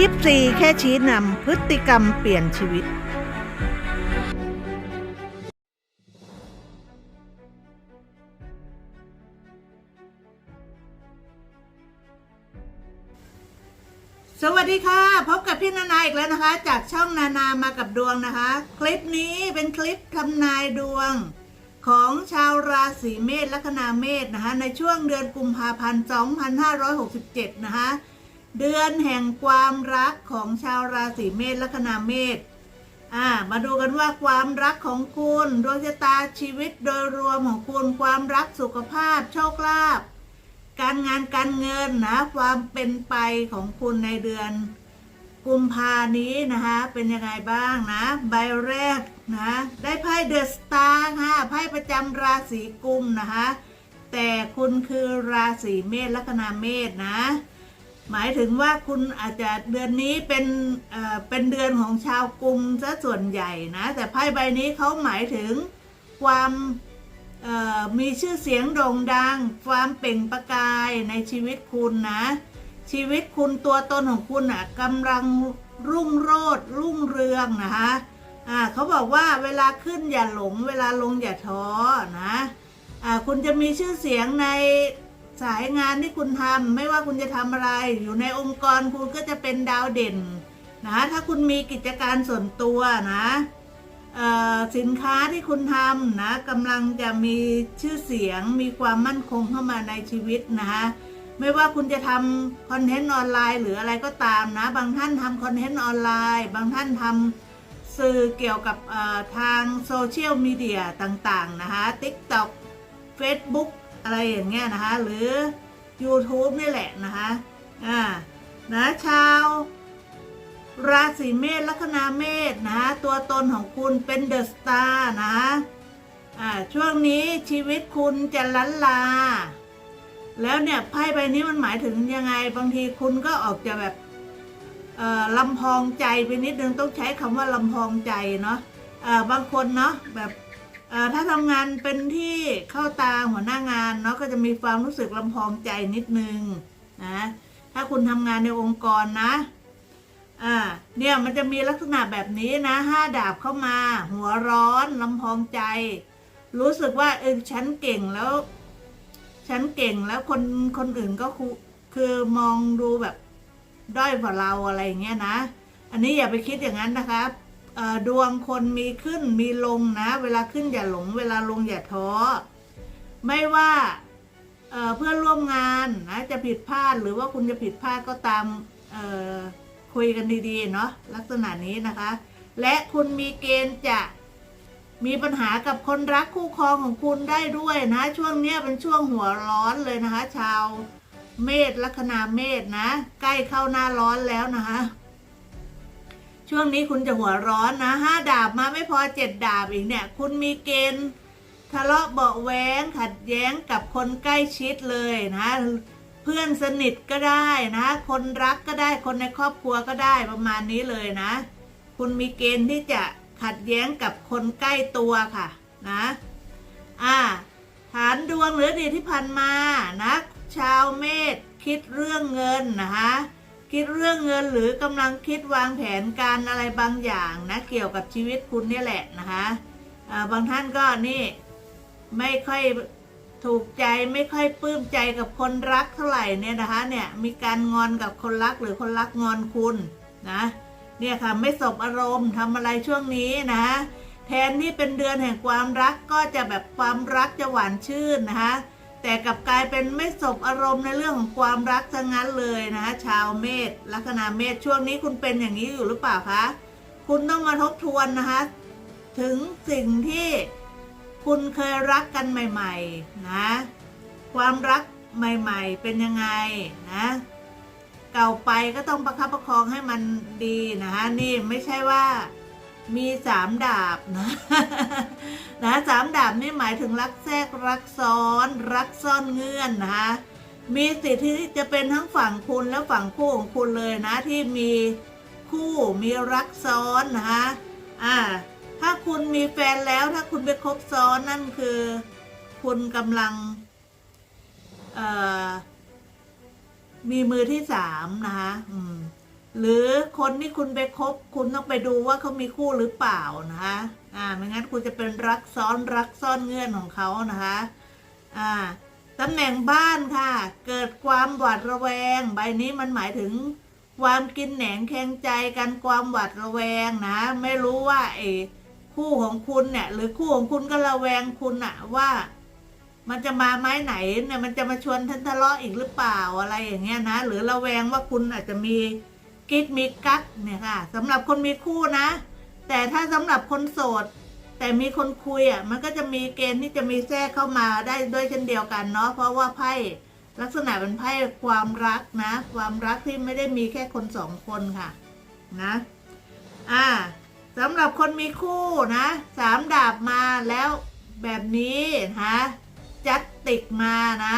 ยิปซีแค่ชี้นำพฤติกรรมเปลี่ยนชีวิต สวัสดีค่ะ พบกับพี่นานาอีกแล้วนะคะ จากช่องนานามากับดวงนะคะ คลิปนี้เป็นคลิปทำนายดวงของชาวราศีเมษลัคนาเมษนะคะ ในช่วงเดือนกุมภาพันธ์ 2567 นะคะ เดือนแห่งความรักของชาวราศีเมษลัคนาเมษอ่ามาดูกันว่าความรักของคุณดวงชะตาชีวิตโดยรวมของคุณความรักสุขภาพโชคลาภการงานการเงินนะความเป็นไปของคุณในเดือน กุมภานี้นะคะเป็นยังไงบ้างนะ ใบแรกนะได้ไพ่เดอะสตาร์ค่ะไพ่ประจำราศีกุมนะคะแต่คุณคือราศีเมษลัคนาเมษนะ หมายถึงว่าคุณอาจจะเดือนนี้เป็นเอ่อเป็นเดือนของชาวกุมซะส่วนใหญ่นะ แต่ไพ่ใบนี้เขาหมายถึงความมีชื่อเสียงโด่งดัง ความเปล่งประกายในชีวิตคุณนะ ชีวิตคุณตัวตนของคุณอะกำลังรุ่งโรจน์รุ่งเรืองนะคะอ่าเขาบอกว่าเวลาขึ้นอย่าหลง เวลาลงอย่าท้อนะอ่าคุณจะมีชื่อเสียงใน สายงานที่คุณทำไม่ว่าคุณจะทำอะไร อยู่ในองค์กรคุณก็จะเป็นดาวเด่นนะถ้าคุณมีกิจการส่วนตัวนะสินค้าที่คุณทำนะกำลังจะมีชื่อเสียงมีความมั่นคงเข้ามาในชีวิตนะคะไม่ว่าคุณจะทำคอนเทนต์ออนไลน์หรืออะไรก็ตามนะ บางท่านทำคอนเทนต์ออนไลน์ บางท่านทำสื่อเกี่ยวกับทางโซเชียลมีเดียต่างๆนะคะ TikTok Facebook อะไรอย่างเงี้ยนะคะ หรือ YouTube นี่แหละนะคะอ่านะชาว ราศีเมษลัคนาเมษนะคะตัวตนของคุณเป็นเดอะสตาร์นะะอ่าช่วงนี้ชีวิตคุณจะลันลา แล้วเนี่ยไพ่ใบนี้มันหมายถึงยังไง บางทีคุณก็ออกจะแบบเอ่อลำพองใจไปนิดนึงต้องใช้คำว่าลำพองใจเนาะเอ่อบางคนเนาะแบบ ถ้าทำงานเป็นที่เข้าตาหัวหน้างานเนาะก็จะมีความรู้สึกลำพองใจนิดนึงนะถ้าคุณทำงานในองค์กรนะอ่าเนี่ยมันจะมีลักษณะแบบนี้นะห้าดาบเข้ามา หัวร้อนลำพองใจ รู้สึกว่าเออฉันเก่งแล้ว ฉันเก่งแล้วคนคนอื่นก็คือคือมองดูแบบด้อยกว่าเราอะไรอย่างเงี้ยนะ อันนี้อย่าไปคิดอย่างนั้นนะครับ ดวงคนมีขึ้นมีลงนะ เวลาขึ้นอย่าหลง เวลาลงอย่าท้อ ไม่ว่าเพื่อนร่วมงานนะจะผิดพลาดหรือว่าคุณจะผิดพลาดก็ตามคุยกันดีๆเนาะลักษณะนี้นะคะ และคุณมีเกณฑ์จะมีปัญหากับคนรักคู่ครองของคุณได้ด้วยนะ ช่วงนี้เป็นช่วงหัวร้อนเลยนะคะ ชาวเมษลัคนาเมษนะ ใกล้เข้าหน้าร้อนแล้วนะคะ ช่วงนี้คุณจะหัวร้อนนะห้าดาบมาไม่พอเจ็ดดาบอีกเนี่ย คุณมีเกณฑ์ทะเลาะเบาะแว้งขัดแย้งกับคนใกล้ชิดเลยนะเพื่อนสนิทก็ได้นะ คนรักก็ได้คนในครอบครัวก็ได้ประมาณนี้เลยนะ คุณมีเกณฑ์ที่จะขัดแย้งกับคนใกล้ตัวค่ะนะอ่าฐานดวงหรือดีที่ผ่านมานะ ชาวเมษคิดเรื่องเงินนะคะ คิดเรื่องเงินหรือกำลังคิดวางแผนการอะไรบางอย่างนะ เกี่ยวกับชีวิตคุณเนี่ยแหละนะคะบางท่านก็นี่ไม่ค่อยถูกใจไม่ค่อยปลื้มใจกับคนรักเท่าไหร่เนี่ยนะคะเนี่ยมีการงอนกับคนรักหรือคนรักงอนคุณนะเนี่ยค่ะไม่สบอารมณ์ทำอะไรช่วงนี้นะแทนที่เป็นเดือนแห่งความรักก็จะแบบความรักจะหวานชื่นนะคะ แต่กลับกลายเป็นไม่สบอารมณ์ในเรื่องของความรักซะงั้นเลยนะคะชาวเมษลัคนาเมษช่วงนี้คุณเป็นอย่างนี้อยู่หรือเปล่าคะคุณต้องมาทบทวนนะคะถึงสิ่งที่คุณเคยรักกันใหม่ ๆ นะ ความรักใหม่ ๆ เป็นยังไงนะ เก่าไปก็ต้องประคับประคองให้มันดีนะคะนี่ไม่ใช่ว่า มีสามดาบนะนะสามดาบนี่หมายถึงรักแทรกรักซ้อน รักซ่อนเงื่อนนะคะมีสิทธิ์ที่จะเป็นทั้งฝั่งคุณและฝั่งคู่ของคุณเลยนะที่มีคู่มีรักซ้อนนะคะอ่าถ้าคุณมีแฟนแล้วถ้าคุณไปคบซ้อนนั่นคือ คุณกำลังเอ่อมีมือที่สามนะคะอืม หรือคนที่คุณไปคบคุณต้องไปดูว่าเขามีคู่หรือเปล่านะคะอ่าไม่งั้นคุณจะเป็นรักซ้อนรักซ่อนเงื่อนของเขานะคะอ่าตำแหน่งบ้านค่ะ เกิดความหวาดระแวง ใบนี้มันหมายถึงความกินแหนงแข่งใจกันความหวาดระแวงนะ ไม่รู้ว่าไอ้คู่ของคุณเนี่ย หรือคู่ของคุณก็ระแวงคุณอะว่า มันจะมาไม้ไหนเนี่ยมันจะมาชวนท่านทะเลาะอีกหรือเปล่าอะไรอย่างเงี้ยนะ หรือระแวงว่าคุณอาจจะมี กิ๊กมีกั๊กเนี่ยค่ะสำหรับคนมีคู่นะ แต่ถ้าสำหรับคนโสด แต่มีคนคุยอะมันก็จะมีเกณฑ์ที่จะมีแทรกเข้ามาได้ด้วยเช่นเดียวกันเนาะเพราะว่าไพ่ลักษณะเป็นไพ่ความรักนะ ความรักที่ไม่ได้มีแค่คนสองคนค่ะนะอ่าสำหรับคนมีคู่นะสามดาบมาแล้วแบบนี้นะจัดติกมานะ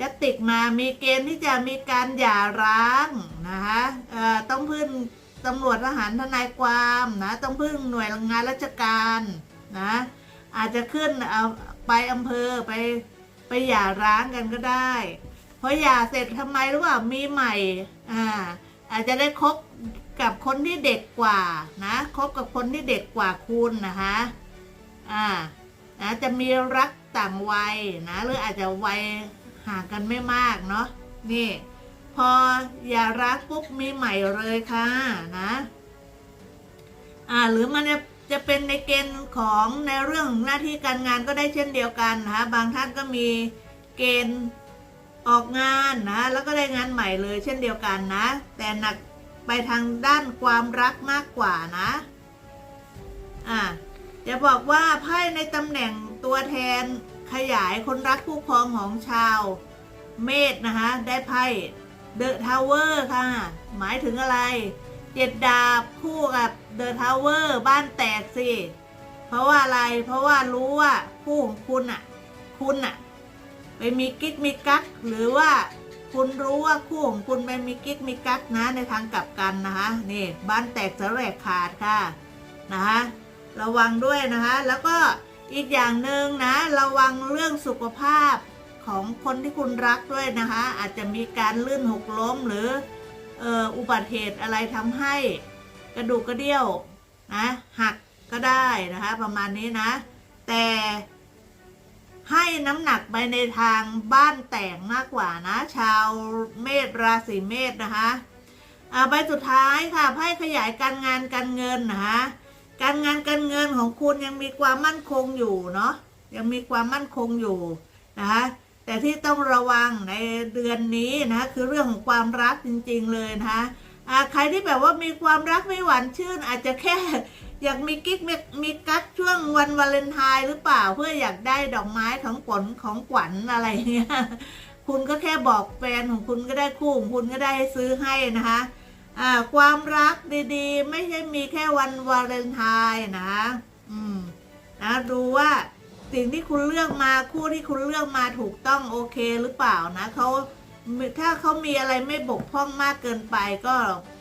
จัดติกมามีเกณฑ์ที่จะมีการหย่าร้างนะคะต้องพึ่งตำรวจทหารทนายความนะต้องพึ่งหน่วยงานราชการนะอาจจะขึ้นเอาไปอำเภอไปไปหย่าร้างกันก็ได้พอหย่าเสร็จทำไมรู้ว่ามีใหม่อ่าอาจจะได้คบกับคนที่เด็กกว่านะคบกับคนที่เด็กกว่าคุณนะคะอ่านะจะมีรักต่างวัยนะหรืออาจจะวัย ห่างกันไม่มากเนาะนี่ พออย่ารักปุ๊บมีใหม่เลยค่ะนะอ่าหรือมันจะจะเป็นในเกณฑ์ของในเรื่องหน้าที่การงานก็ได้เช่นเดียวกันนะคะบางท่านก็มีเกณฑ์ออกงานนะแล้วก็ได้งานใหม่เลยเช่นเดียวกันนะ แต่หนักไปทางด้านความรักมากกว่านะอ่าจะบอกว่าไพ่ในตำแหน่งตัวแทน ขยายคนรักคู่ครองของชาว เมษนะคะ ได้ไพ่เดอะทาวเวอร์ค่ะ หมายถึงอะไร เจ็ดดาบคู่กับเดอะทาวเวอร์บ้านแตกสิ เพราะว่าอะไร เพราะว่ารู้ว่าคู่ของคุณอะคุณอะไปมีกิ๊กมีกั๊กหรือว่าคุณรู้ว่าคู่ของคุณไปมีกิ๊กมีกั๊กนะในทางกลับกันนะคะนี่บ้านแตกสลายขาดค่ะนะคะระวังด้วยนะคะแล้วก็ อีกอย่างหนึ่งนะ ระวังเรื่องสุขภาพของคนที่คุณรักด้วยนะคะ อาจจะมีการลื่นหกล้มหรืออ,อ,อุบัติเหตุอะไรทำให้กระดูกกระเดี่ยวนะหักก็ได้นะคะ ประมาณนี้นะ แต่ให้น้ำหนักไปในทางบ้านแต่งมากกว่านะ ชาวเมษราศีเมษนะคะอ่าใบสุดท้ายค่ะไพ่ขยายการงานการเงินนะคะ การงานการเงินของคุณยังมีความมั่นคงอยู่เนาะยังมีความมั่นคงอยู่นะคะแต่ที่ต้องระวังในเดือนนี้นะ คือเรื่องของความรักจริง ๆ เลยนะคะใครที่แบบว่ามีความรักไม่หวานชื่น อาจจะแค่อยากมีกิ๊กมีมีกั๊กช่วงวันวาเลนไทน์หรือเปล่าเพื่ออยากได้ดอกไม้ของขวัญของขวัญอะไรเงี้ยคุณก็แค่บอกแฟนของคุณก็ได้คู่ของคุณก็ได้ซื้อให้นะคะ ความรักดีๆ ไม่ใช่มีแค่วันวาเลนไทน์นะคะอืมนะดูว่าสิ่งที่คุณเลือกมาคู่ที่คุณเลือกมาถูกต้องโอเคหรือเปล่านะเขาถ้าเขามีอะไรไม่บกพร่องมากเกินไปก็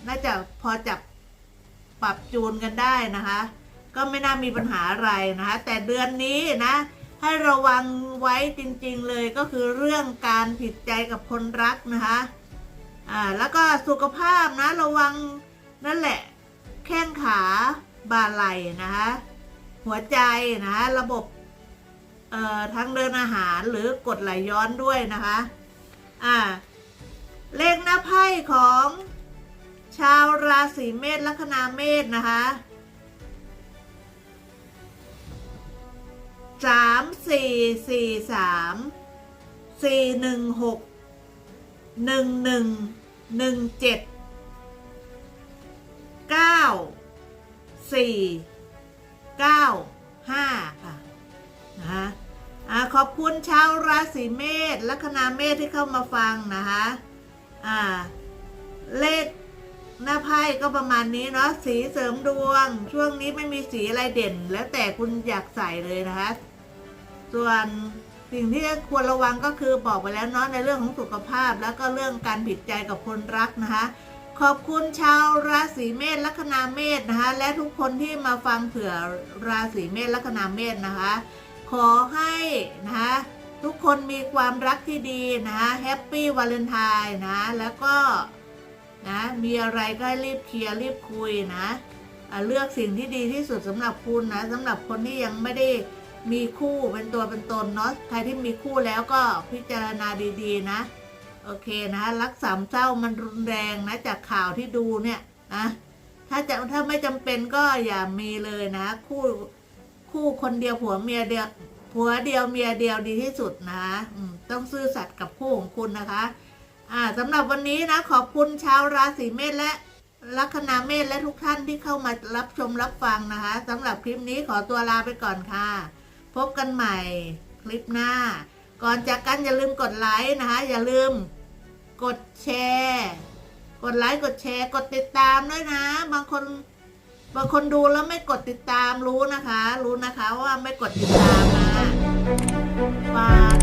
น่าจะพอจับปรับจูนกันได้นะคะ ก็ไม่น่ามีปัญหาอะไรนะคะ แต่เดือนนี้นะ ให้ระวังไว้จริงๆเลยก็คือเรื่องการผิดใจกับคนรักนะคะ อ่าแล้วก็สุขภาพนะระวังนั่นแหละ แข้งขาบ่าไหล่นะคะหัวใจนะระบบเอ่อทางเดินอาหารหรือกดไหลย้อนด้วยนะคะอ่าเลขหน้าไพ่ของชาวราศีเมษลัคนาเมษนะคะสามสี่สี่สามสี่หนึ่งหก หนึ่งหนึ่งหนึ่งเจ็ดเก้าสี่เก้าห้าค่ะนะคะอ่าขอบคุณชาวราศีเมษลัคนาเมษที่เข้ามาฟังนะคะอ่าเลขหน้าไพ่ก็ประมาณนี้เนาะสีเสริมดวง ช่วงนี้ไม่มีสีอะไรเด่น แล้วแต่คุณอยากใส่เลยนะคะ ส่วน สิ่งที่ควรระวังก็คือบอกไปแล้วเนาะในเรื่องของสุขภาพ แล้วก็เรื่องการผิดใจกับคนรักนะคะ ขอบคุณชาวราศีเมษลัคนาเมษนะคะ และทุกคนที่มาฟังเผื่อราศีเมษลัคนาเมษนะคะ ขอให้นะคะทุกคนมีความรักที่ดีนะคะแฮปปี้วาเลนไทน์นะแล้วก็นะมีอะไรก็รีบเคลียร์รีบคุยนะเลือกสิ่งที่ดีที่สุดสำหรับคุณนะสำหรับคนที่ยังไม่ได้ มีคู่เป็นตัวเป็นตนเนาะใครที่มีคู่แล้วก็พิจารณาดีๆนะ โอเคนะรักสามเศร้ามันรุนแรงนะ จากข่าวที่ดูเนี่ยนะถ้าจะถ้าไม่จำเป็นก็อย่ามีเลยนะ คู่คู่คนเดียวผัวเมียเดียวผัวเดียวเมียเดียวดีที่สุดนะต้องซื่อสัตย์กับคู่ของคุณนะคะ อ่าสำหรับวันนี้นะ ขอบคุณชาวราศีเมษและลัคนาเมษและทุกท่านที่เข้ามารับชมรับฟังนะคะสำหรับคลิปนี้ขอตัวลาไปก่อนค่ะ พบกันใหม่คลิปหน้า ก่อนจากกันอย่าลืมกดไลค์นะคะ อย่าลืมกดแชร์ กดไลค์กดแชร์ กดติดตามด้วยนะ บางคนบางคนดูแล้วไม่กดติดตามรู้นะคะ รู้นะคะว่าไม่กดติดตามนะฝาก